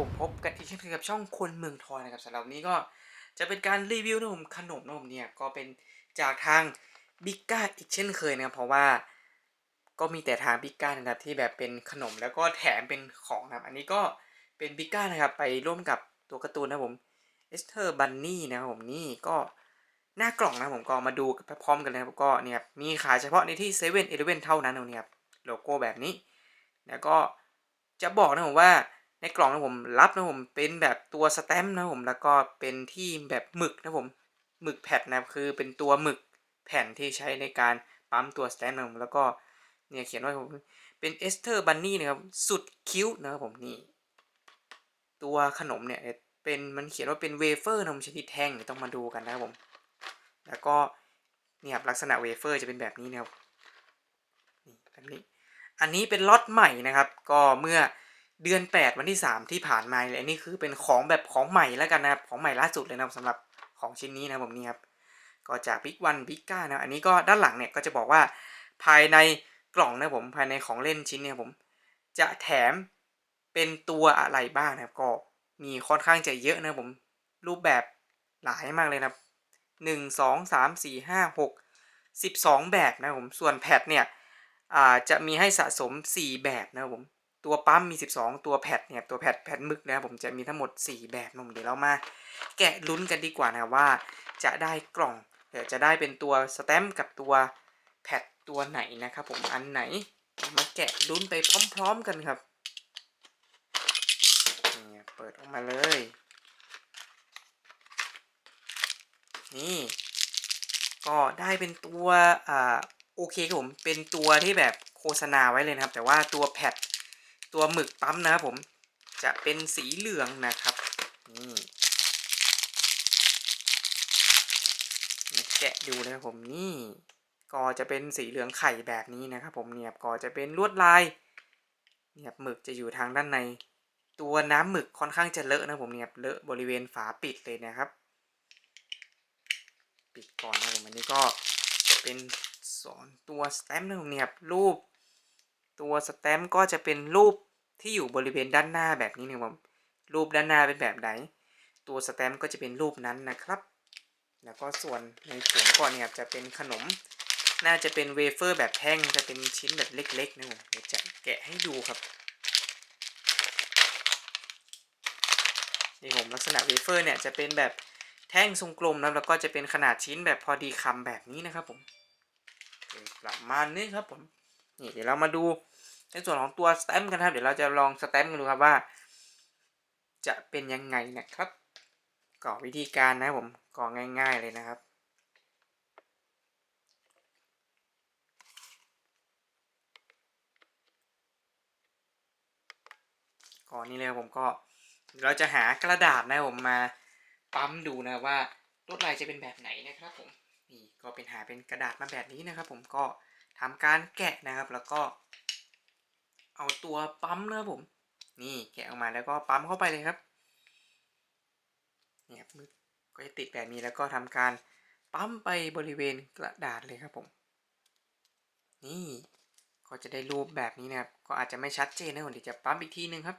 ผมพบกันอีกเช่นเคยกับช่องคนเมืองทอยนะครับสำหรับวันนี้ก็จะเป็นการรีวิวนะผมขนมนะผมเนี่ยก็เป็นจากทางบิก้าอีกเช่นเคยนะครับเพราะว่าก็มีแต่ทางบิก้านะครับที่แบบเป็นขนมแล้วก็แถมเป็นของนะครับอันนี้ก็เป็นบิก้านะครับไปร่วมกับตัวการ์ตูนนะผมเอสเธอร์บันนี่นะครับผมนี่ก็หน้ากล่องนะครับผมก็มาดูพร้อมกันเลยนะครับก็เนี่ยมีขายเฉพาะในที่เซเว่นอีเลฟเว่นเท่านั้นนะเนี่ยครับโลโก้แบบนี้ แล้วก็จะบอกนะผมว่า ในกล่องนะผมรับนะผมเป็นแบบตัวสแตมป์นะผมแล้วก็เป็นที่แบบหมึกนะผมหมึกแผ่นนะครับคือเป็นตัวหมึกแผ่นที่ใช้ในการปั๊มตัวสแตมป์นะผมแล้วก็เนี่ยเขียนว่าผมเป็นเอสเธอร์บันนี่นะครับสุดคิ้วนะครับผมนี่ตัวขนมเนี่ยเป็นมันเขียนว่าเป็นเวเฟอร์นะผมชนิดแท่งต้องมาดูกันนะครับผม แล้วก็เนี่ยครับลักษณะเวเฟอร์จะเป็นแบบนี้นะครับนี่แบบนี้ อันนี้เป็นล็อตใหม่นะครับ ก็เมื่อ เดือน 8 วันที่ 3 ที่ผ่านมาเลยอันนี้คือเป็นของแบบของใหม่แล้วกันนะครับของใหม่ล่าสุดเลยนะครับสำหรับของชิ้นนี้นะผมนี่ครับก็จากบิ๊กวันบิ๊กก้านะอันนี้ก็ด้านหลังเนี่ยก็จะบอกว่าภายในกล่องนะผมภายในของเล่นชิ้นเนี่ยผม จะแถมเป็นตัวอะไรบ้างนะครับ ก็มีค่อนข้างจะเยอะนะผม รูปแบบหลายมากเลยนะครับหนึ่งสองสามสี่ห้าหกสิบสองแบบนะผมส่วนแพดเนี่ยอาจะมีให้สะสม4แบบนะผม ตัวปั๊มมี 12 ตัวแพดเนี่ยตัวแพดแพดมึกนะครับผมจะมีทั้งหมด 4 แบบนะผมเดี๋ยวเรามา แกะลุ้นกันดีกว่านะว่า จะได้กล่องเดี๋ยวจะได้เป็นตัวสแตมป์กับตัวแพดตัวไหนนะครับผมอันไหนมาแกะลุ้นไปพร้อมๆกันครับนี่เปิดออกมาเลย นี่ ก็ได้เป็นตัวอ่าโอเคครับผมเป็นตัวที่แบบโฆษณาไว้เลยนะครับ แต่ว่าตัวแพด ตัวหมึกปั๊มนะครับผมจะเป็นสีเหลืองนะครับนี่มาแกะดูนะครับผมนี่ก็จะเป็นสีเหลืองไข่แบบนี้นะครับ ผมเนี่ยก็จะเป็นลวดลายเนี่ยหมึกจะอยู่ทางด้านใน ตัวน้ำหมึกค่อนข้างจะเลอะนะผมเนี่ยเลอะบริเวณฝาปิดเลยนะครับ ปิดก่อนนะผมอันนี้ก็จะเป็นสอนตัวสแตมป์นะผมเนียบรูป ตัวสแตมป์ก็จะเป็นรูป ที่อยู่บริเวณด้านหน้าแบบนี้นะครับผมรูปด้านหน้าเป็นแบบไหน ตัวสแตมป์ก็จะเป็นรูปนั้นนะครับ แล้วก็ส่วนในถุงก่อนเนี่ยจะเป็นขนม น่าจะเป็นเวเฟอร์แบบแท่งจะเป็นชิ้นแบบเล็กๆนะผมเดี๋ยวจะแกะให้ดูครับนี่ผมลักษณะเวเฟอร์เนี่ยจะเป็นแบบแท่งทรงกลมนะแล้วก็จะเป็นขนาดชิ้นแบบพอดีคำแบบนี้นะครับผมประมาณนี้ครับผมนี่เดี๋ยวเรามาดู ในส่วนของตัวสแตมป์กันครับ เดี๋ยวเราจะลองสแตมป์กันดูครับว่า จะเป็นยังไงนะครับก็วิธีการนะผมก็ง่าย ๆเลยนะครับ ก่อนนี้เลยผมก็เราจะหากระดาษนะผมมาปั๊มดูนะว่าลวดลายจะเป็นแบบไหนนะครับผมนี่ก็เป็นหาเป็นกระดาษมาแบบนี้นะครับ ผมก็ทำการแกะนะครับแล้วก็ เอาตัวปั๊มนะครับผม นี่แกะออกมาแล้วก็ปั๊มเข้าไปเลยครับ เนี่ยก็จะติดแบบนี้แล้วก็ทำการปั๊มไปบริเวณกระดาษเลยครับผม นี่ก็จะได้รูปแบบนี้นะครับ ก็อาจจะไม่ชัดเจนนะผมเดี๋ยวจะปั๊มอีกทีนึงครับ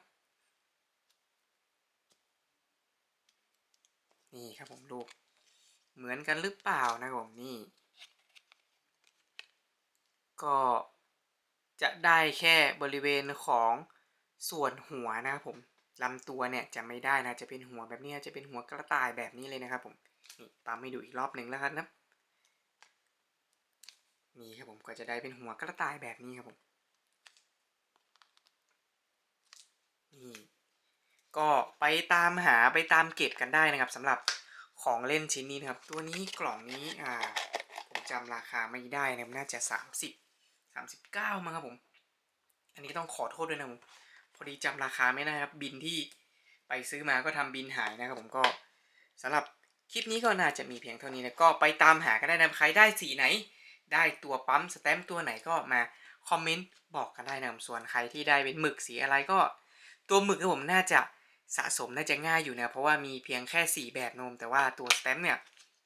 นี่ครับผมรูป เหมือนกันหรือเปล่านะผมนี่ ก็ จะได้แค่บริเวณของส่วนหัวนะครับผมลำตัวเนี่ยจะไม่ได้นะจะเป็นหัวแบบนี้จะเป็นหัวกระต่ายแบบนี้เลยนะครับผมนี่ปั๊มให้ดูอีกรอบหนึ่งแล้วครับนะนี่ครับผมก็จะได้เป็นหัวกระต่ายแบบนี้ครับผมนี่ก็ไปตามหาไปตามเก็บกันได้นะครับสำหรับของเล่นชิ้นนี้นะครับ ตัวนี้กล่องนี้อ่าผมจำราคาไม่ได้นะน่าจะ 30 39มั้งครับผม อันนี้ต้องขอโทษด้วยนะผม พอดีจำราคาไม่ได้ครับ บินที่ไปซื้อมาก็ทำบินหายนะครับผมก็สำหรับคลิปนี้ก็น่าจะมีเพียงเท่านี้นะก็ไปตามหากันได้นะใครได้สีไหน ได้ตัวปั๊มสแตมป์ตัวไหนก็มาคอมเมนต์บอกกันได้นะครับส่วนใครที่ได้เป็นหมึกสีอะไรก็ ตัวหมึกของผมน่าจะสะสมน่าจะง่ายอยู่นะเพราะว่ามีเพียงแค่ 4 แบบนมแต่ว่าตัวสแตมป์เนี่ย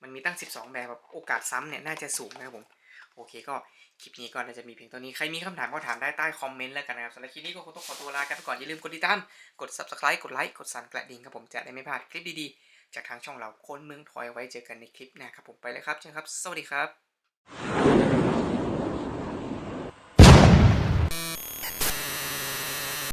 มันมีตั้ง 12 แบบแบบโอกาสซ้ำเนี่ยน่าจะสูงนะครับผม โอเคก็คลิปนี้ก็น่าจะมีเพียงเท่านี้ ใครมีคำถามก็ถามได้ใต้คอมเมนต์แล้วกันนะครับสำหรับคลิปนี้ก็คงต้องขอตัวลากันไปก่อน อย่าลืมกดติดตาม กด subscribe กดไลค์ กดสั่นกระดิ่งครับผมจะได้ไม่พลาดคลิปดีๆ จากทางช่องเราคนเมืองทอยไว้เจอกันในคลิปหน้าครับผมไปแล้วครับเจอกันครับ สวัสดีครับ